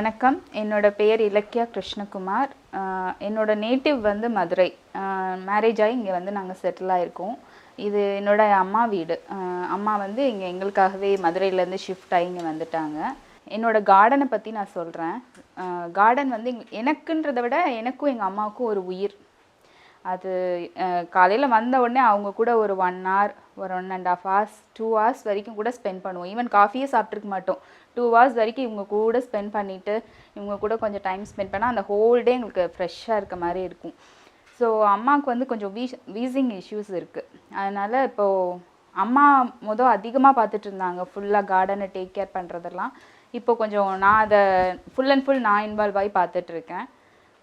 வணக்கம். என்னோட பெயர் இலக்கியா கிருஷ்ணகுமார். என்னோட நேட்டிவ் வந்து மதுரை. மேரேஜ் ஆகி இங்கே வந்து நாங்கள் செட்டில் ஆகிருக்கோம் இது என்னோட அம்மா வீடு. அம்மா வந்து இங்கே எங்களுக்காகவே மதுரையிலேருந்து ஷிஃப்ட் ஆகி இங்கே வந்துட்டாங்க. என்னோட கார்டனை பற்றி நான் சொல்கிறேன் கார்டன் வந்து எங் எனக்குன்றதை விட எனக்கும் எங்கள் அம்மாவுக்கும் ஒரு உயிர். அது காலையில் வந்த உடனே அவங்க கூட ஒரு ஒன் ஹவர் ஒரு one and half hours two hours வரைக்கும் கூட ஸ்பெண்ட் பண்ணுவோம். ஈவன் காஃபியே சாப்பிட்ருக்க மாட்டோம். டூ ஹவர்ஸ் வரைக்கும் இவங்க கூட ஸ்பெண்ட் பண்ணிவிட்டு இவங்க கூட கொஞ்சம் டைம் ஸ்பெண்ட் பண்ணால் அந்த ஹோல் டே எங்களுக்கு ஃப்ரெஷ்ஷாக இருக்க மாதிரி இருக்கும். ஸோ அம்மாவுக்கு வந்து கொஞ்சம் வீஸ் வீசிங் இஷ்யூஸ் இருக்குது அதனால் இப்போது அம்மா மொதல் அதிகமாக பார்த்துட்டு இருந்தாங்க. ஃபுல்லாக கார்டனை டேக் கேர் பண்ணுறதெல்லாம் இப்போ கொஞ்சம் நான் அதை ஃபுல் அண்ட் ஃபுல் நான் இன்வால்வ் ஆகி பார்த்துட்ருக்கேன்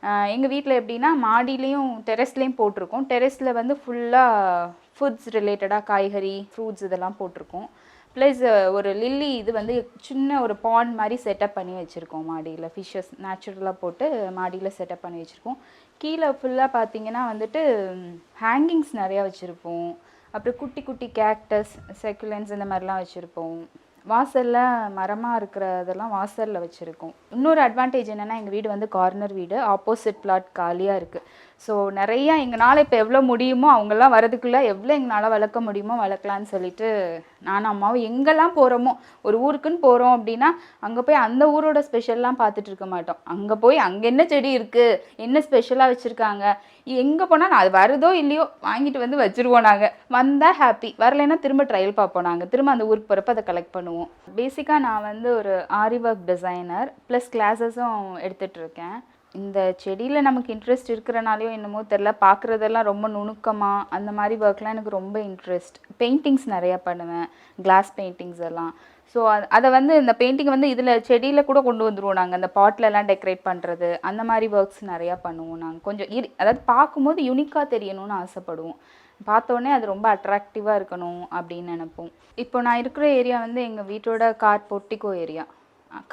எங்கள் வீட்டில் எப்படின்னா மாடியிலையும் டெரெஸ்லேயும் போட்டிருக்கோம். டெரெஸில் வந்து ஃபுல்லாக ஃபுட்ஸ் ரிலேட்டடாக காய்கறி ஃப்ரூட்ஸ் இதெல்லாம் போட்டிருக்கோம். ப்ளஸ் ஒரு லில்லி இது வந்து சின்ன ஒரு பாண்ட் மாதிரி செட்டப் பண்ணி வச்சுருக்கோம் மாடியில். ஃபிஷ்ஷஸ் நேச்சுரலாக போட்டு மாடியில் செட்டப் பண்ணி வச்சுருக்கோம். கீழே ஃபுல்லாக பார்த்தீங்கன்னா வந்துட்டு ஹேங்கிங்ஸ் நிறையா வச்சுருப்போம். அப்புறம் குட்டி குட்டி கேக்டஸ் செக்குலன்ஸ் இந்த மாதிரிலாம் வச்சுருப்போம். வாசலில் மரமாக இருக்கிறதெல்லாம் வாசலில் வச்சுருக்கோம். இன்னொரு அட்வான்டேஜ் என்னென்னா எங்கள் வீடு வந்து கார்னர் வீடு. ஆப்போசிட் பிளாட் காலியாக இருக்குது ஸோ நிறையா எங்களால் இப்போ எவ்வளோ முடியுமோ அவங்கெல்லாம் வரதுக்குள்ளே எவ்வளோ எங்களால் வளர்க்க முடியுமோ வளர்க்கலான்னு சொல்லிட்டு நானும் அம்மாவும் எங்கெல்லாம் போகிறோமோ ஒரு ஊருக்குன்னு போகிறோம் அப்படின்னா அங்கே போய் அந்த ஊரோட ஸ்பெஷல்லாம் பார்த்துட்டு இருக்க மாட்டோம். அங்கே போய் அங்கே என்ன செடி இருக்குது என்ன ஸ்பெஷலாக வச்சுருக்காங்க எங்கே போனால் அது வருதோ இல்லையோ வாங்கிட்டு வந்து வச்சுருவோம் நாங்கள் வந்தால் ஹாப்பி வரலைன்னா திரும்ப ட்ரையல் பார்ப்போம் நாங்கள் திரும்ப அந்த ஊருக்கு போகிறப்ப அதை கலெக்ட் பண்ணுவோம். பேசிக்காக நான் வந்து ஒரு ஆரி ஒர்க் டிசைனர் ப்ளஸ் கிளாஸஸும் எடுத்துகிட்ருக்கேன் இந்த செடியில் நமக்கு இன்ட்ரெஸ்ட் இருக்கிறனாலையோ என்னமோ தெரில பார்க்குறதெல்லாம் ரொம்ப நுணுக்கமாக அந்த மாதிரி ஒர்க்லாம் எனக்கு ரொம்ப இன்ட்ரெஸ்ட் பெயிண்டிங்ஸ் நிறையா பண்ணுவேன் கிளாஸ் பெயிண்டிங்ஸ் எல்லாம். ஸோ அதை வந்து இந்த பெயிண்டிங் வந்து இதில் செடியில் கூட கொண்டு வந்துடுவோம் நாங்கள் அந்த பாட்டிலலாம் டெக்கரேட் பண்ணுறது அந்த மாதிரி ஒர்க்ஸ் நிறையா பண்ணுவோம் நாங்கள் கொஞ்சம் இரு அதாவது பார்க்கும்போது யூனிக்காக தெரியணும்னு ஆசைப்படுவோம். பார்த்தோன்னே அது ரொம்ப அட்ராக்டிவாக இருக்கணும் அப்படின்னு நினைப்போம். இப்போ நான் இருக்கிற ஏரியா வந்து எங்கள் வீட்டோட கார் பொட்டிக்கோ ஏரியா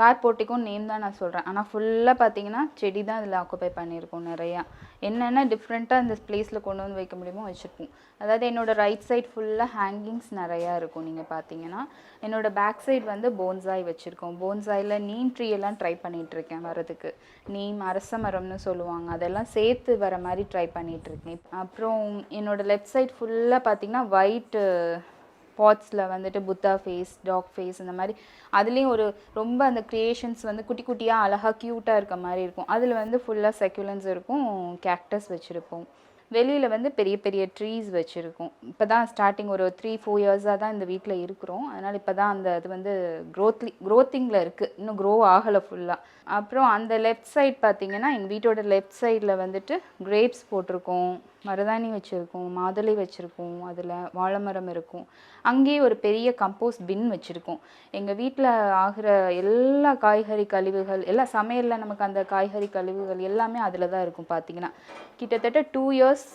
கார் போட்டிக்கும் நேம் தான் நான் சொல்கிறேன் ஆனால் ஃபுல்லாக பார்த்தீங்கன்னா செடி தான் இதில் ஆக்குப்பை பண்ணியிருக்கோம் நிறையா. என்னென்ன டிஃப்ரெண்ட்டாக இந்த ப்ளேஸில் கொண்டு வந்து வைக்க முடியுமோ வச்சுருக்கோம் அதாவது என்னோடய ரைட் சைட் ஃபுல்லாக ஹேங்கிங்ஸ் நிறையா இருக்கும். நீங்கள் பார்த்தீங்கன்னா என்னோடய பேக் சைடு வந்து போன்சாய் வச்சுருக்கோம். போன்சாயில் நீம் ட்ரீ எல்லாம் ட்ரை பண்ணிகிட்ருக்கேன் வரதுக்கு நீம் அரச மரம்னு சொல்லுவாங்க. அதெல்லாம் சேர்த்து வர மாதிரி ட்ரை பண்ணிகிட்ருக்கேன் இருக்கேன் அப்புறம் என்னோடய லெஃப்ட் சைட் ஃபுல்லாக பார்த்தீங்கன்னா ஒயிட் பாட்ஸில் வந்துட்டு புத்தா ஃபேஸ் டாக் ஃபேஸ் இந்த மாதிரி. அதுலேயும் ஒரு ரொம்ப அந்த க்ரியேஷன்ஸ் வந்து குட்டி குட்டியாக அழகாக க்யூட்டாக இருக்க மாதிரி இருக்கும். அதில் வந்து ஃபுல்லாக செக்யூலன்ஸ் இருக்கும் கேக்டஸ் வச்சுருப்போம். வெளியில் வந்து பெரிய பெரிய ட்ரீஸ் வச்சுருக்கோம். இப்போ தான் ஸ்டார்டிங் ஒரு த்ரீ ஃபோர் இயர்ஸாக தான் இந்த வீட்டில் இருக்கிறோம். அதனால் இப்போ தான் அந்த இது வந்து க்ரோத்லி க்ரோத்திங்கில் இருக்குது இன்னும் க்ரோ ஆகலை ஃபுல்லாக அப்புறம் அந்த லெஃப்ட் சைட் பார்த்தீங்கன்னா எங்கள் வீட்டோட லெஃப்ட் சைடில் வந்துட்டு கிரேப்ஸ் போட்டிருக்கோம். மருதாணி வச்சுருக்கோம் மாதுளை வச்சுருக்கோம் அதில் வாழை மரம் இருக்கும். அங்கேயே ஒரு பெரிய கம்போஸ்ட் பின் வச்சுருக்கோம். எங்கள் வீட்டில் ஆகிற எல்லா காய்கறி கழிவுகள் எல்லா சமையலில் நமக்கு அந்த காய்கறி கழிவுகள் எல்லாமே அதில் தான் இருக்கும் பார்த்தீங்கன்னா கிட்டத்தட்ட டூ இயர்ஸ்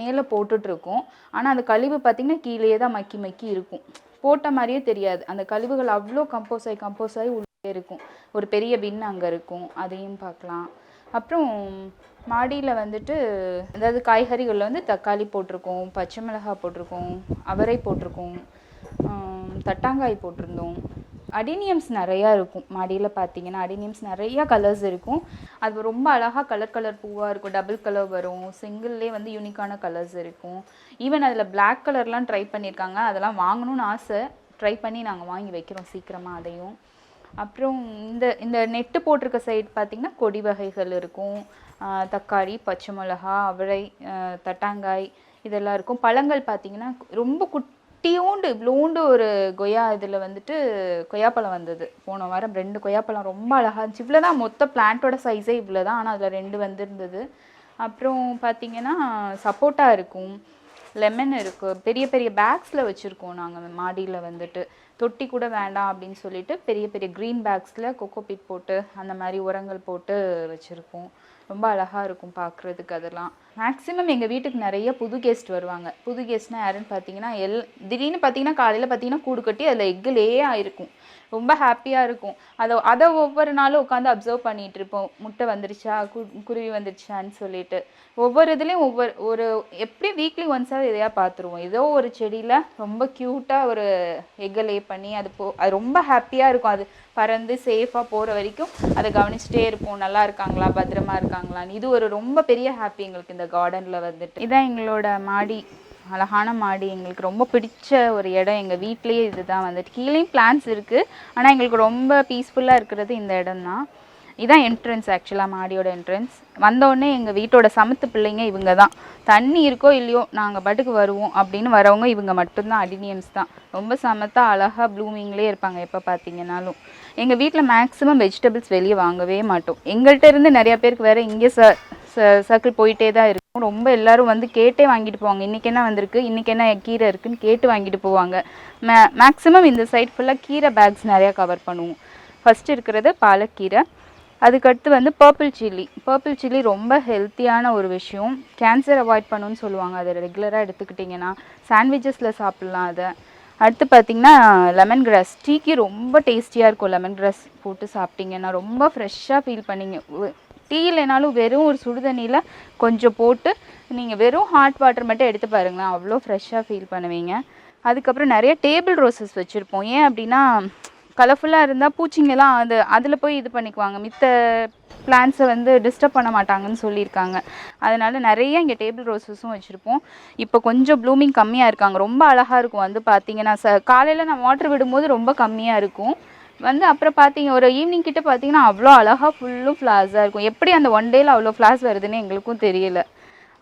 மேலே போட்டுட்ருக்கோம். ஆனால் அந்த கழிவு பார்த்திங்கன்னா கீழே தான் மக்கி மக்கி இருக்கும். போட்ட மாதிரியே தெரியாது. அந்த கழிவுகள் அவ்வளோ கம்போஸ் ஆகி கம்போஸ் ஆகி உள்ளே இருக்கும். ஒரு பெரிய பின் அங்கே இருக்கும். அதையும் பார்க்கலாம். அப்புறம் மாடியில் வந்துட்டு அதாவது காய்கறிகளில் வந்து தக்காளி போட்டிருக்கோம் பச்சை மிளகாய் போட்டிருக்கோம் அவரை போட்டிருக்கோம் தட்டாங்காய் போட்டிருந்தோம். அடினியம்ஸ் நிறையா இருக்கும். மாடியில் பார்த்தீங்கன்னா அடினியம்ஸ் நிறையா கலர்ஸ் இருக்கும். அது ரொம்ப அழகாக கலர் கலர் பூவாக இருக்கும். டபுள் கலர் வரும். சிங்கிள்லேயே வந்து யூனிக்கான கலர்ஸ் இருக்கும். ஈவன் அதில் பிளாக் கலர்லாம் ட்ரை பண்ணியிருக்காங்க. அதெல்லாம் வாங்கணும்னு ஆசை. ட்ரை பண்ணி நாங்கள் வாங்கி வைக்கிறோம் சீக்கிரமாக அதையும். அப்புறம் இந்த இந்த நெட்டு போட்டிருக்க சைடு பார்த்திங்கன்னா கொடி வகைகள் இருக்கும். தக்காளி பச்சை மிளகா அவரை தட்டாங்காய் இதெல்லாம் இருக்கும். பழங்கள் பார்த்திங்கன்னா ரொம்ப குட்டியோண்டு இவ்வளோண்டு ஒரு கொய்யா இதில் வந்துட்டு கொய்யாப்பழம் வந்தது. போன வாரம் ரெண்டு கொய்யாப்பழம் ரொம்ப அழகாக இருந்துச்சு. இவ்வளோ தான் மொத்த பிளான்ட்டோட சைஸே இவ்வளோ தான் ஆனால் அதில் ரெண்டு வந்திருந்தது. அப்புறம் பார்த்திங்கன்னா சப்போட்டா இருக்கும் லெமன் இருக்குது பெரிய பெரிய பேக்ஸில் வச்சுருக்கோம் நாங்கள் மாடியில் வந்துட்டு. தொட்டி கூட வேண்டாம் அப்படின்னு சொல்லிட்டு பெரிய பெரிய க்ரீன் பேக்ஸில் கொக்கோ பீட் போட்டு அந்த மாதிரி உரங்கள் போட்டு வச்சுருக்கோம். ரொம்ப அழகாக இருக்கும் பார்க்குறதுக்கு அதெல்லாம். மேக்ஸிமம் எங்கள் வீட்டுக்கு நிறைய புது கெஸ்ட் வருவாங்க. புது கெஸ்ட்னா யாருன்னு பார்த்தீங்கன்னா எல் திடீர்னு பார்த்தீங்கன்னா காலையில் பார்த்தீங்கன்னா கூடு கட்டி அதில் எக்கு லே ஆயிருக்கும் ரொம்ப ஹாப்பியாக இருக்கும். அதை அதை ஒவ்வொரு நாளும் உட்காந்து அப்சர்வ் பண்ணிகிட்டு இருப்போம். முட்டை வந்துருச்சா? கு குருவி வந்துருச்சான்னு சொல்லிட்டு. ஒவ்வொரு இதுலேயும் ஒவ்வொரு ஒரு எப்படி வீக்லி ஒன்ஸாக எதையா பார்த்துருவோம். ஏதோ ஒரு செடியில் ரொம்ப க்யூட்டாக ஒரு எக்கலே பண்ணி அது போ அது ரொம்ப ஹாப்பியாக இருக்கும். அது பறந்து சேஃபாக போகிற வரைக்கும் அதை கவனிச்சுட்டே இருப்போம். நல்லா இருக்காங்களா? பத்திரமா இருக்காங்களான்னு. இது ஒரு ரொம்ப பெரிய ஹாப்பி எங்களுக்கு இந்த கார்டனில் வந்துட்டு. இதான் எங்களோட மாடி. அழகான மாடி எங்களுக்கு ரொம்ப பிடிச்ச ஒரு இடம் எங்கள் வீட்லேயே இதுதான் வந்துட்டு. கீழேயும் பிளான்ஸ் இருக்குது ஆனால் எங்களுக்கு ரொம்ப பீஸ்ஃபுல்லாக இருக்கிறது இந்த இடம் தான் இதான் என்ட்ரன்ஸ் ஆக்சுவலாக மாடியோட என்ட்ரன்ஸ் வந்தோடனே எங்கள் வீட்டோட சமத்து பிள்ளைங்க இவங்க தான் தண்ணி இருக்கோ இல்லையோ நாங்கள் பாட்டுக்கு வருவோம் அப்படின்னு வரவங்க இவங்க மட்டும்தான் அடினியன்ஸ் தான். ரொம்ப சமத்தா அழகாக ப்ளூமிங்லேயே இருப்பாங்க எப்போ பார்த்தீங்கன்னாலும் எங்கள் வீட்டில் மேக்ஸிமம் வெஜிடபிள்ஸ் வெளியே வாங்கவே மாட்டோம். எங்கள்கிட்ட இருந்து நிறையா பேருக்கு வேறு இங்கே ச சர்க்கிள் போயிட்டே தான் இருக்கும். ரொம்ப எல்லாரும் வந்து கேட்டே வாங்கிட்டு போவாங்க. இன்றைக்கி என்ன வந்திருக்கு? இன்றைக்கி என்ன கீரை இருக்குன்னு கேட்டு வாங்கிட்டு போவாங்க. மே மேக்ஸிமம் இந்த சைட் ஃபுல்லாக கீரை பேக்ஸ் நிறையா கவர் பண்ணுவோம். ஃபஸ்ட்டு இருக்கிறது பாலக்கீரை. அதுக்கடுத்து வந்து பர்பிள் சில்லி பர்பிள் சில்லி ரொம்ப ஹெல்த்தியான ஒரு விஷயம். கேன்சர் அவாய்ட் பண்ணுன்னு சொல்லுவாங்க. அதை ரெகுலராக எடுத்துக்கிட்டிங்கன்னா சாண்ட்விச்சஸில் சாப்பிட்லாம் அதை. அடுத்து பார்த்தீங்கன்னா லெமன் கிராஸ் டீக்கு ரொம்ப டேஸ்டியாக இருக்கும். லெமன் கிராஸ் போட்டு சாப்பிட்டீங்கன்னா ரொம்ப ஃப்ரெஷ்ஷாக ஃபீல் பண்ணிங்க. உ- டீ இல்லைனாலும் வெறும் ஒரு சுடு தண்ணியில் கொஞ்சம் போட்டு நீங்கள் வெறும் ஹாட் வாட்டர் மட்டும் எடுத்து பாருங்களேன். அவ்வளோ ஃப்ரெஷ்ஷாக ஃபீல் பண்ணுவீங்க. அதுக்கப்புறம் நிறைய டேபிள் ரோசஸ் வச்சுருப்போம். ஏன் அப்படின்னா கலர்ஃபுல்லாக இருந்தால் பூச்சிங்கெல்லாம் அது அதில் போய் இது பண்ணிக்குவாங்க. மித்த பிளான்ஸை வந்து டிஸ்டர்ப் பண்ண மாட்டாங்கன்னு சொல்லியிருக்காங்க. அதனால் நிறைய இங்கே டேபிள் ரோஸஸும் வச்சுருப்போம். இப்போ கொஞ்சம் ப்ளூமிங் கம்மியாக இருக்காங்க. ரொம்ப அழகாக இருக்கும். வந்து பார்த்தீங்கன்னா ச காலையில் நான் வாட்டர் விடும்போது ரொம்ப கம்மியாக இருக்கும். வந்து அப்புறம் பார்த்தீங்க ஒரு ஈவினிங் கிட்ட பார்த்தீங்கன்னா அவ்வளோ அழகாக ஃபுல்லும் ஃப்ளார்ஸாக இருக்கும். எப்படி அந்த ஒன் டேயில் அவ்வளோ ஃப்ளார்ஸ் வருதுன்னு எங்களுக்கும் தெரியல.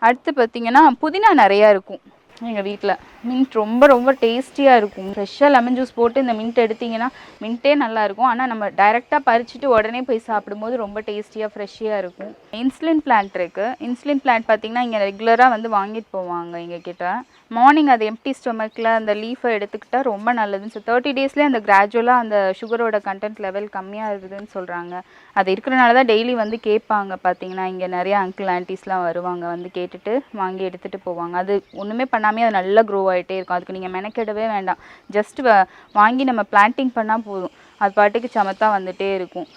அடுத்து பார்த்தீங்கன்னா புதினா நிறையா இருக்கும் எங்கள் வீட்டில் மின்ட் ரொம்ப ரொம்ப டேஸ்டியாக இருக்கும். ஃப்ரெஷ்ஷாக லெமன் ஜூஸ் போட்டு இந்த மின்ட் எடுத்தீங்கன்னா மின்ட்டே நல்லாயிருக்கும் ஆனால் நம்ம டைரெக்டாக பறிச்சுட்டு உடனே போய் சாப்பிடும்போது ரொம்ப டேஸ்டியாக ஃப்ரெஷ்ஷியாக இருக்கும். இன்சுலின் பிளான்ட் இருக்குது இன்சுலின் பிளான்ட் பார்த்தீங்கன்னா இங்கே ரெகுலராக வந்து வாங்கிட்டு போவாங்க எங்கள் கிட்டே மார்னிங் அது எம்டி ஸ்டொமக்கில் அந்த லீஃபை எடுத்துக்கிட்டால் ரொம்ப நல்லதுன்னு சொல்லி தேர்ட்டி டேஸ்லேயே அந்த கிராஜுவலாக அந்த சுகரோட கண்டென்ட் லெவல் கம்மியாக இருக்குதுன்னு சொல்கிறாங்க அது இருக்கிறனால தான் டெய்லி வந்து கேட்பாங்க பார்த்தீங்கன்னா இங்கே நிறைய அங்கிள் ஆன்ட்டிஸ்லாம் வருவாங்க வந்து கேட்டுட்டு வாங்கி எடுத்துகிட்டு போவாங்க. அது ஒன்றுமே பண்ணாமே அது நல்லா க்ரோ ஆகிட்டே இருக்கும். அதுக்கு நீங்கள் மெனக்கெடவே வேண்டாம். ஜஸ்ட் வாங்கி நம்ம பிளான்டிங் பண்ணால் போதும். அது பாட்டுக்கு சமத்தா வந்துகிட்டே இருக்கும்.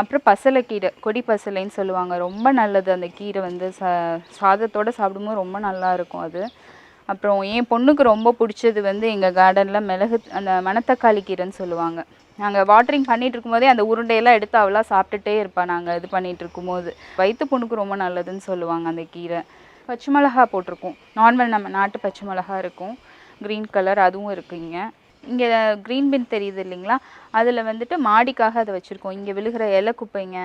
அப்புறம் பசலைக்கீரை கொடி பசலைன்னு சொல்லுவாங்க. ரொம்ப நல்லது அந்த கீரை வந்து சா சாதத்தோட சாப்பிடும்போது ரொம்ப நல்லாயிருக்கும் அது. அப்புறம் என் பொண்ணுக்கு ரொம்ப பிடிச்சது வந்து எங்கள் கார்டனில் மிளகு அந்த மணத்தக்காளி கீரைன்னு சொல்லுவாங்க. நாங்கள் வாட்டரிங் பண்ணிகிட்டு இருக்கும்போதே அந்த உருண்டையெல்லாம் எடுத்து அவளாக சாப்பிட்டுட்டே இருப்பாள் நாங்கள் இது பண்ணிகிட்டு இருக்கும்போது. வயிற்று பொண்ணுக்கு ரொம்ப நல்லதுன்னு சொல்லுவாங்க அந்த கீரை. பச்சை மிளகா போட்டிருக்கோம். நார்மல் நம்ம நாட்டு பச்சை மிளகா இருக்கும். க்ரீன் கலர் அதுவும் இருக்குங்க இங்கே க்ரீன் பின் தெரியுது இல்லைங்களா? அதில் வந்துட்டு மாடிக்காக அதை வச்சுருக்கோம். இங்கே விழுகிற இலை குப்பைங்க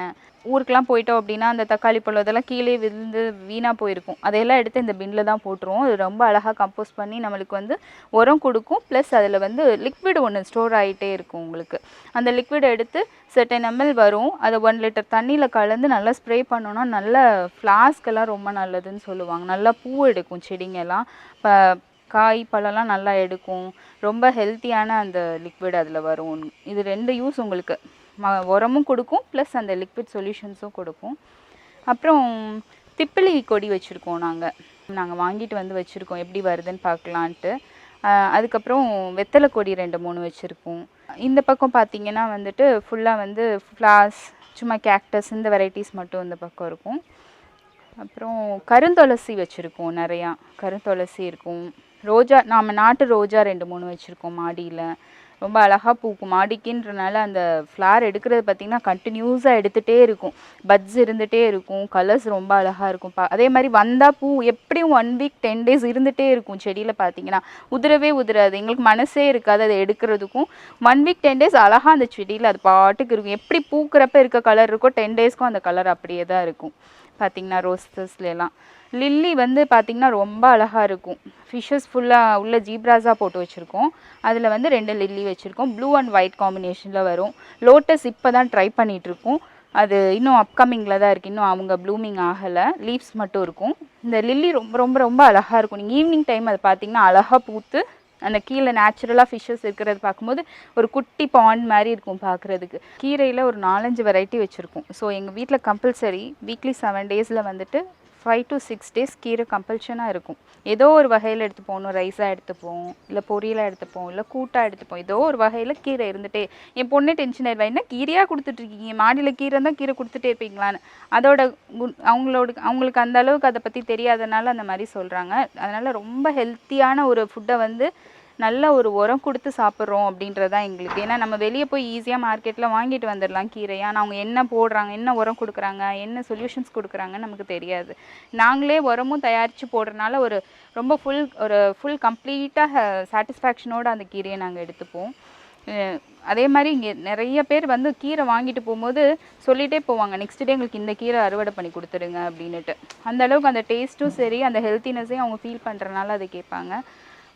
ஊருக்கெலாம் போயிட்டோம் அப்படின்னா அந்த தக்காளி பழம் இதெல்லாம் கீழே விழுந்து வீணாக போயிருக்கும். அதையெல்லாம் எடுத்து இந்த பின்னில் தான் போட்டுருவோம். அது ரொம்ப அழகாக கம்போஸ் பண்ணி நம்மளுக்கு வந்து உரம் கொடுக்கும். ப்ளஸ் அதில் வந்து லிக்விட் ஒன்று ஸ்டோர் ஆகிட்டே இருக்கும் உங்களுக்கு. அந்த லிக்விடை எடுத்து செட்டன் எம்எல் வரும். அதை ஒன் லிட்டர் தண்ணியில் கலந்து நல்லா ஸ்ப்ரே பண்ணோன்னா நல்ல ஃப்ளாஸ்க்கெல்லாம் ரொம்ப நல்லதுன்னு சொல்லுவாங்க. நல்லா பூ எடுக்கும் செடிங்கெல்லாம். இப்போ காய் பழம்லாம் நல்லா எடுக்கும். ரொம்ப ஹெல்த்தியான அந்த லிக்விட் அதில் வரும். இது ரெண்டு யூஸ் உங்களுக்கு. ம உரமும் கொடுக்கும் ப்ளஸ் அந்த லிக்விட் சொல்யூஷன்ஸும் கொடுக்கும். அப்புறம் திப்பிலி கொடி வச்சுருக்கோம் நாங்கள் நாங்கள் வாங்கிட்டு வந்து வச்சுருக்கோம். எப்படி வருதுன்னு பார்க்கலான்ட்டு. அதுக்கப்புறம் வெத்தலை கொடி ரெண்டு மூணு வச்சுருக்கோம் இந்த பக்கம் பார்த்தீங்கன்னா வந்துட்டு ஃபுல்லாக வந்து ஃப்ளார்ஸ் சும்மா கேக்டஸ் இந்த வெரைட்டிஸ் மட்டும் இந்த பக்கம் இருக்கும். அப்புறம் கருந்துளசி வச்சுருக்கோம் நிறையா. கருந்துளசி இருக்கும். ரோஜா நாம் நாட்டு ரோஜா ரெண்டு மூணு வச்சுருக்கோம் மாடியில். ரொம்ப அழகாக பூக்கும் மாடிக்கின்றனால அந்த ஃப்ளார் எடுக்கிறது பார்த்திங்கன்னா கண்டினியூஸாக எடுத்துகிட்டே இருக்கும். பட்ஸ் இருந்துகிட்டே இருக்கும். கலர்ஸ் ரொம்ப அழகாக இருக்கும். பா அதே மாதிரி வந்தால் பூ எப்படியும் ஒன் வீக் டென் டேஸ் இருந்துகிட்டே இருக்கும் செடியில் பார்த்தீங்கன்னா உதிரவே உதிராது. எங்களுக்கு மனசே இருக்காது அதை எடுக்கிறதுக்கும். ஒன் வீக் டென் டேஸ் அழகாக அந்த செடியில் அது பாட்டுக்கு இருக்கும். எப்படி பூக்கிறப்ப இருக்க கலர் இருக்கோ டென் டேஸ்க்கும் அந்த கலர் அப்படியே தான் இருக்கும். பார்த்தீங்கன்னா ரோஸஸ்லாம் லில்லி வந்து பார்த்திங்கன்னா ரொம்ப அழகாக இருக்கும். ஃபிஷ்ஷஸ் ஃபுல்லாக உள்ள ஜீப்ராஸாக போட்டு வச்சுருக்கோம். அதில் வந்து ரெண்டு லில்லி வச்சுருக்கோம். ப்ளூ அண்ட் ஒயிட் காம்பினேஷனில் வரும். லோட்டஸ் இப்போ தான் ட்ரை பண்ணிகிட்ருக்கோம் அது இன்னும் அப்கமிங்கில் தான் இருக்குது இன்னும் அவங்க ப்ளூமிங் ஆகலை. லீவ்ஸ் மட்டும் இருக்கும். இந்த லில்லி ரொம்ப ரொம்ப ரொம்ப அழகாக இருக்கும். நீங்கள் ஈவினிங் டைம் அது பார்த்தீங்கன்னா அழகாக பூத்து அந்த கீழே நேச்சுரலாக ஃபிஷ்ஷஸ் இருக்கிறது பார்க்கும்போது ஒரு குட்டி பாண்ட் மாதிரி இருக்கும் பார்க்குறதுக்கு கீரையில் ஒரு நாலஞ்சு வெரைட்டி வச்சுருக்கோம். ஸோ எங்கள் வீட்டில் கம்பல்சரி வீக்லி செவன் டேஸில் வந்துட்டு ஃபைவ் டு சிக்ஸ் டேஸ் கீரை கம்பல்ஷனாக இருக்கும். ஏதோ ஒரு வகையில் எடுத்து போகணும் ரைஸாக எடுத்துப்போம். இல்லை பொரியலாக எடுத்துப்போம். இல்லை கூட்டாக எடுத்துப்போம். ஏதோ ஒரு வகையில் கீரை இருந்துட்டே என் பொண்ணே டென்ஷன் ஆயிடுவா என்ன கீரையாக கொடுத்துட்ருக்கீங்க மாடியில் கீரை தான் கீரை கொடுத்துட்டே இருப்பீங்களான்னு. அதோட குண் அவங்களோட அவங்களுக்கு அந்த அளவுக்கு அதை பற்றி தெரியாதனால அந்த மாதிரி சொல்கிறாங்க அதனால் ரொம்ப ஹெல்த்தியான ஒரு ஃபுட்டை வந்து நல்ல ஒரு உரம் கொடுத்து சாப்பிட்றோம் அப்படின்றது தான் எங்களுக்கு. ஏன்னா நம்ம வெளியே போய் ஈஸியாக மார்க்கெட்டில் வாங்கிட்டு வந்துடலாம் கீரையை. ஆனால் அவங்க என்ன போடுறாங்க என்ன உரம் கொடுக்குறாங்க என்ன சொல்யூஷன்ஸ் கொடுக்குறாங்கன்னு நமக்கு தெரியாது. நாங்களே உரமும் தயாரித்து போடுறனால ஒரு ரொம்ப ஃபுல் ஒரு ஃபுல் கம்ப்ளீட்டாக சாட்டிஸ்ஃபேக்ஷனோடு அந்த கீரையை நாங்கள் எடுத்துப்போம். அதே மாதிரி இங்கே நிறைய பேர் வந்து கீரை வாங்கிட்டு போகும்போது சொல்லிகிட்டே போவாங்க நெக்ஸ்ட் டே எங்களுக்கு இந்த கீரை அறுவடை பண்ணி கொடுத்துருங்க அப்படின்னுட்டு. அந்த அளவுக்கு அந்த டேஸ்ட்டும் சரி அந்த ஹெல்த்தினஸையும் அவங்க ஃபீல் பண்ணுறனால அதை கேட்பாங்க.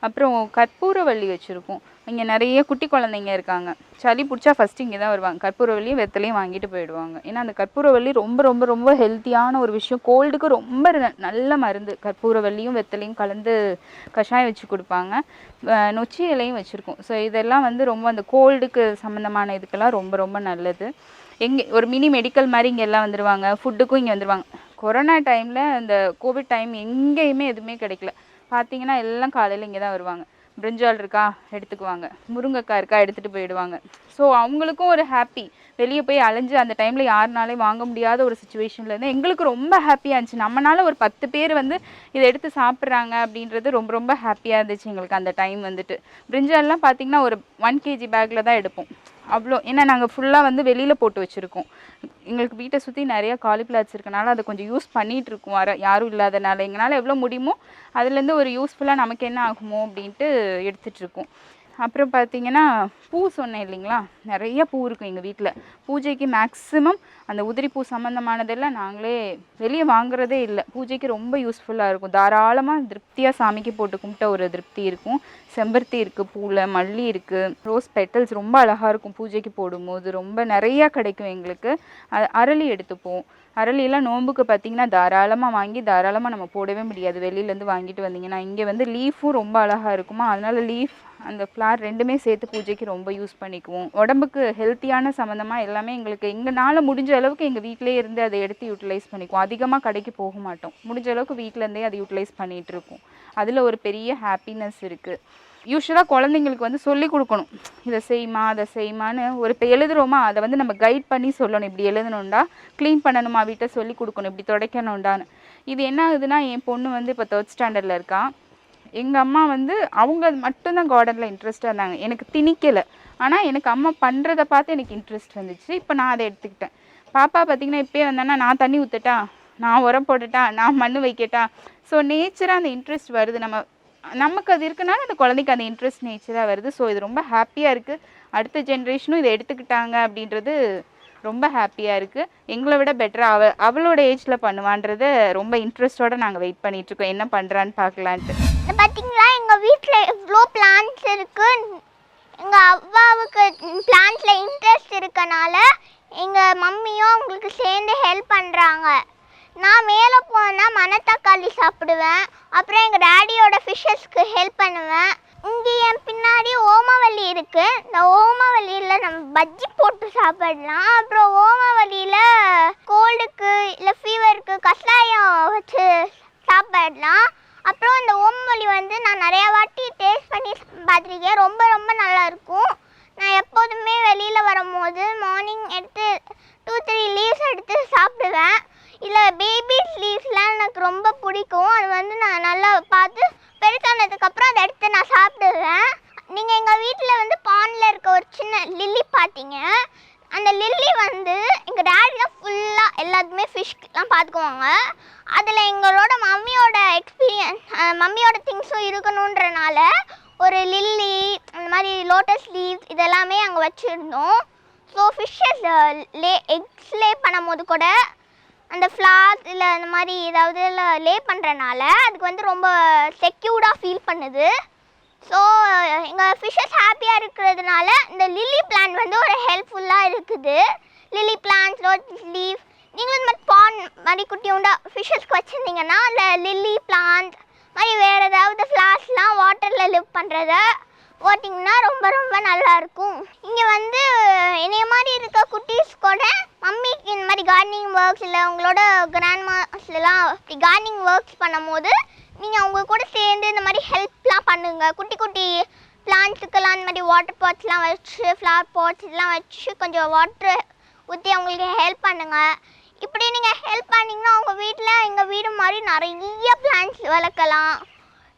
அப்புறம் கற்பூரவள்ளி வச்சுருக்கோம் இங்கே நிறைய குட்டி குழந்தைங்க இருக்காங்க. சளி பிடிச்சா ஃபஸ்ட்டு இங்கே தான் வருவாங்க. கற்பூரவள்ளியும் வெத்தலையும் வாங்கிட்டு போயிடுவாங்க. ஏன்னா அந்த கற்பூரவள்ளி ரொம்ப ரொம்ப ரொம்ப ஹெல்த்தியான ஒரு விஷயம். கோல்டுக்கு ரொம்ப நல்ல மருந்து. கற்பூரவள்ளியும் வெத்தலையும் கலந்து கஷாயம் வச்சு கொடுப்பாங்க. நொச்சி இலையும் வச்சுருக்கோம். ஸோ இதெல்லாம் வந்து ரொம்ப அந்த கோல்டுக்கு சம்மந்தமான இதுக்கெல்லாம் ரொம்ப ரொம்ப நல்லது. எங்கே ஒரு மினி மெடிக்கல் மாதிரி இங்கே எல்லாம் வந்துடுவாங்க ஃபுட்டுக்கும் இங்கே வந்துடுவாங்க கொரோனா டைமில் இந்த கோவிட் டைம் எங்கேயுமே எதுவுமே கிடைக்கல. பார்த்தீங்கன்னா எல்லாம் காலையில் இங்கே தான் வருவாங்க. பிரிஞ்சால் இருக்கா? எடுத்துக்குவாங்க. முருங்கைக்காய் இருக்கா? எடுத்துகிட்டு போயிடுவாங்க. ஸோ அவங்களுக்கும் ஒரு ஹாப்பி வெளியே போய் அலைஞ்சு அந்த டைமில் யாருனாலையும் வாங்க முடியாத ஒரு சுச்சுவேஷனில் இருந்து எங்களுக்கு ரொம்ப ஹாப்பியாக இருந்துச்சு. நம்மனால ஒரு பத்து பேர் வந்து இதை எடுத்து சாப்பிட்றாங்க அப்படின்றது ரொம்ப ரொம்ப ஹாப்பியாக இருந்துச்சு எங்களுக்கு அந்த டைம் வந்துட்டு. பிரிஞ்சால்லாம் பார்த்தீங்கன்னா ஒரு ஒன் கேஜி பேக்கில் தான் எடுப்போம். அவ்வளோ ஏன்னா நாங்கள் ஃபுல்லாக வந்து வெளியில் போட்டு வச்சுருக்கோம். எங்களுக்கு வீட்டை சுற்றி நிறையா காலிஃப்ளவர்ஸ் இருக்கனால அதை கொஞ்சம் யூஸ் பண்ணிகிட்டு இருக்கோம். வர யாரும் இல்லாதனால. எங்களால் எவ்வளோ முடியுமோ அதுலேருந்து ஒரு யூஸ்ஃபுல்லாக நமக்கு என்ன ஆகுமோ அப்படின்ட்டு எடுத்துகிட்ருக்கோம் அப்புறம் பார்த்தீங்கன்னா பூ சொன்னேன் இல்லைங்களா? நிறைய பூ இருக்கும் எங்கள் வீட்டில். பூஜைக்கு மேக்ஸிமம் அந்த உதிரிப்பூ சம்மந்தமானதெல்லாம் நாங்களே வெளியே வாங்குறதே இல்லை. பூஜைக்கு ரொம்ப யூஸ்ஃபுல்லாக இருக்கும். தாராளமாக திருப்தியாக சாமிக்கு போட்டு கும்பிட்ட ஒரு திருப்தி இருக்கும். செம்பருத்தி இருக்குது பூவில் மல்லி இருக்குது ரோஸ் பெட்டல்ஸ் ரொம்ப அழகாக இருக்கும் பூஜைக்கு போடும்போது. ரொம்ப நிறையா கிடைக்கும் எங்களுக்கு. அ- அரளி எடுத்துப்போம். அரளியெல்லாம் நோன்புக்கு பார்த்தீங்கன்னா தாராளமாக வாங்கி தாராளமாக நம்ம போடவே முடியாது. வெளியிலேருந்து வாங்கிட்டு வந்தீங்கன்னா இங்கே வந்து லீஃபும் ரொம்ப அழகாக இருக்குமா? அதனால் லீஃப் அந்த ஃப்ளார் ரெண்டுமே சேர்த்து பூஜைக்கு ரொம்ப யூஸ் பண்ணிக்குவோம். உடம்புக்கு ஹெல்த்தியான சம்மந்தமாக எல்லாமே எங்களுக்கு எங்களால் முடிஞ்ச அளவுக்கு எங்கள் வீட்டிலே இருந்து அதை எடுத்து யூட்டிலைஸ் பண்ணிக்குவோம். அதிகமாக கடைக்கு போக மாட்டோம். முடிஞ்ச அளவுக்கு வீட்டிலேருந்தே அதை யூட்டிலைஸ் பண்ணிகிட்டு இருக்கோம். அதில் ஒரு பெரிய ஹாப்பினஸ் இருக்குது யூஸ்வலாக குழந்தைங்களுக்கு வந்து சொல்லி கொடுக்கணும். இதை செய்யுமா அதை செய்யுமான்னு ஒரு இப்போ எழுதுகிறோமா அதை வந்து நம்ம கைட் பண்ணி சொல்லணும். இப்படி எழுதணுண்டா க்ளீன் பண்ணணுமா வீட்டை சொல்லி கொடுக்கணும். இப்படி துடைக்கணும்டான்னு. இது என்ன ஆகுதுன்னா என் பொண்ணு வந்து இப்போ தேர்ட் ஸ்டாண்டர்டில் இருக்கா. எங்கள் அம்மா வந்து அவங்க மட்டும்தான் கார்டனில் இன்ட்ரெஸ்டாக இருந்தாங்க. எனக்கு திணிக்கலை. ஆனால் எனக்கு அம்மா பண்ணுறத பார்த்து எனக்கு இன்ட்ரெஸ்ட் வந்துச்சு இப்போ நான் அதை எடுத்துக்கிட்டேன். பாப்பா பார்த்தீங்கன்னா இப்போயே வந்தானா நான் தண்ணி ஊற்றட்டா நான் உரம் போட்டுட்டா? நான் மண் வைக்கட்டா? ஸோ நேச்சராக அந்த இன்ட்ரெஸ்ட் வருது. நம்ம நமக்கு அது இருக்கனால அந்த குழந்தைக்கு அந்த இன்ட்ரெஸ்ட் நேச்சராக வருது. ஸோ இது ரொம்ப ஹாப்பியாக இருக்குது அடுத்த ஜென்ரேஷனும் இதை எடுத்துக்கிட்டாங்க அப்படின்றது ரொம்ப ஹாப்பியாக இருக்குது எங்களை விட பெட்டராக அவ அவளோட ஏஜில் பண்ணுவான்றத ரொம்ப இன்ட்ரெஸ்ட்டோடு நாங்கள் வெயிட் பண்ணிகிட்ருக்கோம் என்ன பண்ணுறான்னு பார்க்கலான்ட்டு பார்த்தீங்களா எங்கள் வீட்டில் எவ்வளோ பிளான்ஸ் இருக்குது எங்கள் அவ்வாவுக்கு பிளான்ஸில் இன்ட்ரெஸ்ட் இருக்கனால எங்கள் மம்மியும் அவங்களுக்கு சேர்ந்து ஹெல்ப் பண்ணுறாங்க நான் மேலே போனால் மணத்தக்காளி சாப்பிடுவேன். அப்புறம் எங்கள் டேடியோட ஃபிஷ்ஷஸ்க்கு ஹெல்ப் பண்ணுவேன். இங்கே என் பின்னாடி ஓமவல்லி இருக்குது இந்த ஓமவல்லியில் நம்ம பஜ்ஜி போட்டு சாப்பிடலாம். அப்புறம் ஓமவல்லியில் கோல்டுக்கு இல்லை ஃபீவருக்கு கஷாயம் வச்சு சாப்பிடலாம். அப்புறம் இந்த ஓமவல்லி வந்து நான் நிறையா வாட்டி டேஸ்ட் பண்ணி பார்த்துருக்கேன் ரொம்ப ரொம்ப நல்லா இருக்கும். நான் எப்போதுமே வெளியில் வரும்போது மார்னிங் எடுத்து டூ த்ரீ லீவ்ஸ் எடுத்து சாப்பிடுவேன். இல்லை பேபிஸ் லீவ்ஸ்லாம் எனக்கு ரொம்ப பிடிக்கும். அது வந்து நான் நல்லா பார்த்து பெருசானதுக்கப்புறம் அதை எடுத்து நான் சாப்பிடுவேன். நீங்கள் எங்கள் வீட்டில் வந்து பானில் இருக்க ஒரு சின்ன லில்லி பார்த்தீங்க? அந்த லில்லி வந்து எங்கள் டேடி தான் ஃபுல்லாக எல்லாத்துமே ஃபிஷ்லாம் பார்த்துக்குவாங்க. அதில் எங்களோட மம்மியோட எக்ஸ்பீரியன்ஸ் மம்மியோட திங்ஸும் இருக்கணுன்றனால ஒரு லில்லி மாதிரி லோட்டஸ் லீவ்ஸ் இதெல்லாமே அங்கே வச்சுருந்தோம். So fishes lay eggs lay பண்ணும் போது கூட அந்த ஃப்ளார்ஸ் இல்லை அந்த மாதிரி ஏதாவது லே பண்ணுறனால அதுக்கு வந்து ரொம்ப செக்யூர்டாக ஃபீல் பண்ணுது. ஸோ எங்கள் ஃபிஷ்ஷஸ் ஹாப்பியாக இருக்கிறதுனால இந்த லில்லி பிளான் வந்து ஒரு ஹெல்ப்ஃபுல்லாக இருக்குது. லில்லி பிளான்ஸ் லோட்டஸ் லீவ் நீங்களும் இந்த மாதிரி பான் மாதிரி குட்டியுண்டா ஃபிஷ்ஷஸ்க்கு வச்சுருந்தீங்கன்னா அந்த லில்லி பிளான்ட் மாதிரி வேறு ஏதாவது ஃப்ளார்ஸ்லாம் வாட்டரில் லிவ் பண்ணுறத போட்டிங்கன்னா நல்லாயிருக்கும். நல்லா இருக்கும் இங்கே வந்து என்னைய மாதிரி இருக்க குட்டீஸ் கூட மம்மிக்கு இந்த மாதிரி கார்டனிங் ஒர்க்ஸ் இல்லை உங்களோட கிராண்ட்மாஸ்லாம் இப்படி கார்டனிங் ஒர்க்ஸ் பண்ணும்போது நீங்கள் அவங்க கூட சேர்ந்து இந்த மாதிரி ஹெல்ப்லாம் பண்ணுங்க. குட்டி குட்டி பிளான்ஸுக்கெல்லாம் இந்த மாதிரி வாட்டர் பாட்ஸ்லாம் வச்சு ஃப்ளவர் பாட்ஸ் இதெல்லாம் வச்சு கொஞ்சம் வாட்டர் ஊற்றி அவங்களுக்கு ஹெல்ப் பண்ணுங்கள் இப்படி நீங்கள் ஹெல்ப் பண்ணிங்கன்னா அவங்க வீட்டில் எங்கள் வீடு மாதிரி நிறைய பிளான்ஸ் வளர்க்கலாம்.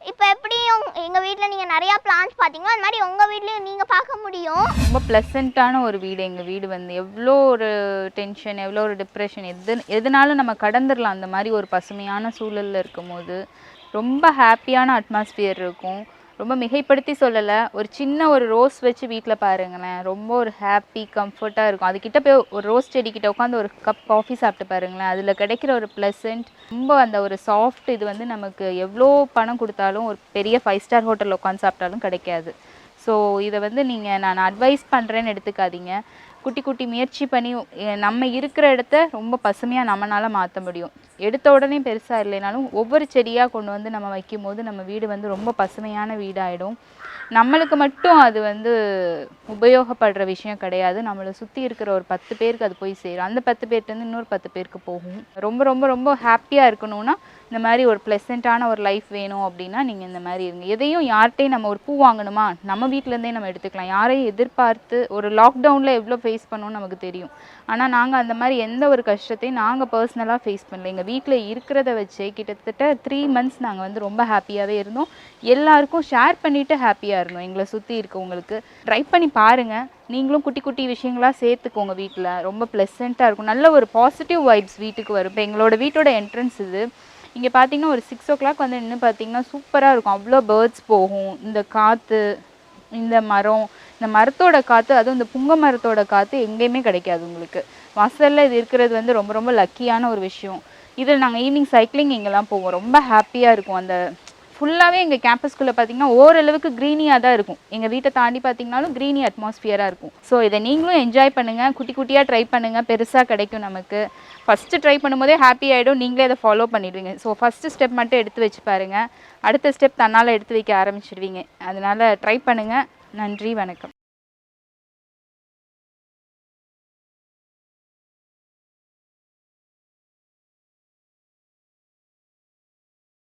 இப்போ எப்படி எங்கள் வீட்டில் நீங்கள் நிறையா பிளான்ஸ் பார்த்தீங்களோ? அது மாதிரி உங்கள் வீட்லேயும் நீங்கள் பார்க்க முடியும். ரொம்ப ப்ளசண்ட்டான ஒரு வீடு எங்கள் வீடு வந்து. எவ்வளோ ஒரு டென்ஷன் எவ்வளோ ஒரு டிப்ரெஷன் எது எதுனாலும் நம்ம கடந்துடலாம் அந்த மாதிரி ஒரு பசுமையான சூழலில் இருக்கும்போது ரொம்ப ஹாப்பியான அட்மாஸ்பியர் இருக்கும். ரொம்ப மிகைப்படுத்தி சொல்லலை. ஒரு சின்ன ஒரு ரோஸ் வச்சு வீட்டில் பாருங்களேன். ரொம்ப ஒரு ஹாப்பி கம்ஃபர்ட்டாக இருக்கும். அதுக்கிட்ட போய் ஒரு ரோஸ் செடி கிட்ட உட்காந்து ஒரு கப் காஃபி சாப்பிட்டு பாருங்களேன். அதில் கிடைக்கிற ஒரு ப்ளசன்ட் ரொம்ப அந்த ஒரு சாஃப்ட் இது வந்து நமக்கு எவ்வளோ பணம் கொடுத்தாலும் ஒரு பெரிய ஃபைவ் ஸ்டார் ஹோட்டலில் உட்காந்து சாப்பிட்டாலும் கிடைக்காது. ஸோ இதை வந்து நீங்கள் நான் அட்வைஸ் பண்ணுறேன்னு எடுத்துக்காதீங்க. குட்டி குட்டி முயற்சி பண்ணி நம்ம இருக்கிற இடத்த ரொம்ப பசுமையாக நம்மளால் மாற்ற முடியும். எடுத்த உடனே பெருசாக இல்லைனாலும் ஒவ்வொரு செடியாக கொண்டு வந்து நம்ம வைக்கும் போது நம்ம வீடு வந்து ரொம்ப பசுமையான வீடாயிடும். நம்மளுக்கு மட்டும் அது வந்து உபயோகப்படுற விஷயம் கிடையாது. நம்மளை சுற்றி இருக்கிற ஒரு பத்து பேருக்கு அது போய் சேரும். அந்த பத்து பேர்ட்டேருந்து இன்னொரு பத்து பேருக்கு போகும். ரொம்ப ரொம்ப ரொம்ப ஹாப்பியாக இருக்கணும்னா இந்த மாதிரி ஒரு ப்ளசண்ட்டான ஒரு லைஃப் வேணும் அப்படின்னா நீங்கள் இந்த மாதிரி இருங்க. எதையும் யார்கிட்டையும் நம்ம ஒரு பூ வாங்கணுமா? நம்ம வீட்டிலேருந்தே நம்ம எடுத்துக்கலாம். யாரையும் எதிர்பார்த்து ஒரு லாக்டவுனில் எவ்வளோ ஃபேஸ் பண்ணோம்னு நமக்கு தெரியும். ஆனால் நாங்கள் அந்த மாதிரி எந்த ஒரு கஷ்டத்தையும் நாங்கள் பர்சனலாக ஃபேஸ் பண்ணல. எங்கள் வீட்டில் இருக்கிறத வச்சே கிட்டத்தட்ட த்ரீ மந்த்ஸ் நாங்கள் வந்து ரொம்ப ஹாப்பியாகவே இருந்தோம். எல்லாருக்கும் ஷேர் பண்ணிவிட்டு ஹாப்பியாக இருந்தோம். எங்களை சுற்றி இருக்கவங்களுக்கு. ட்ரை பண்ணி பாருங்கள் நீங்களும் குட்டி குட்டி விஷயங்களா சேர்த்துக்கோங்க வீட்டில் ரொம்ப ப்ளசண்ட்டாக இருக்கும். நல்ல ஒரு பாசிட்டிவ் வைப்ஸ் வீட்டுக்கு வரும். இப்போ எங்களோட வீட்டோட என்ட்ரன்ஸ் இது. இங்கே பார்த்தீங்கன்னா ஒரு சிக்ஸ் ஓ கிளாக் வந்து நின்று பார்த்தீங்கன்னா சூப்பராக இருக்கும். அவ்வளோ பேர்ட்ஸ் போகும். இந்த காற்று இந்த மரம் இந்த மரத்தோட காற்று அதுவும் இந்த புங்க மரத்தோட காற்று எங்கேயுமே கிடைக்காது உங்களுக்கு. வாசலில் இது இருக்கிறது வந்து ரொம்ப ரொம்ப லக்கியான ஒரு விஷயம். இதில் நாங்கள் ஈவினிங் சைக்கிளிங் இங்கெல்லாம் போவோம். ரொம்ப ஹாப்பியாக இருக்கும் அந்த ஃபுல்லாகவே எங்கள் கேம்பஸ்குள்ளே பார்த்தீங்கன்னா ஓரளவுக்கு க்ரீனியாக தான் இருக்கும். எங்கள் வீட்டை தாண்டி பார்த்தீங்கனாலும் க்ரீனி அட்மாஸ்ஃபியராக இருக்கும். ஸோ இதை நீங்களும் என்ஜாய் பண்ணுங்கள் குட்டி குட்டியாக ட்ரை பண்ணுங்கள் பெருசாக கிடைக்கும் நமக்கு. ஃபஸ்ட்டு ட்ரை பண்ணும்போதே ஹாப்பி ஆகிடும் நீங்களே அதை ஃபாலோ பண்ணிடுவீங்க. ஸோ ஃபஸ்ட்டு ஸ்டெப் மட்டும் எடுத்து வச்சு பாருங்கள் அடுத்த ஸ்டெப் தன்னால் எடுத்து வைக்க ஆரம்பிச்சிடுவீங்க. அதனால் ட்ரை பண்ணுங்கள் நன்றி வணக்கம்.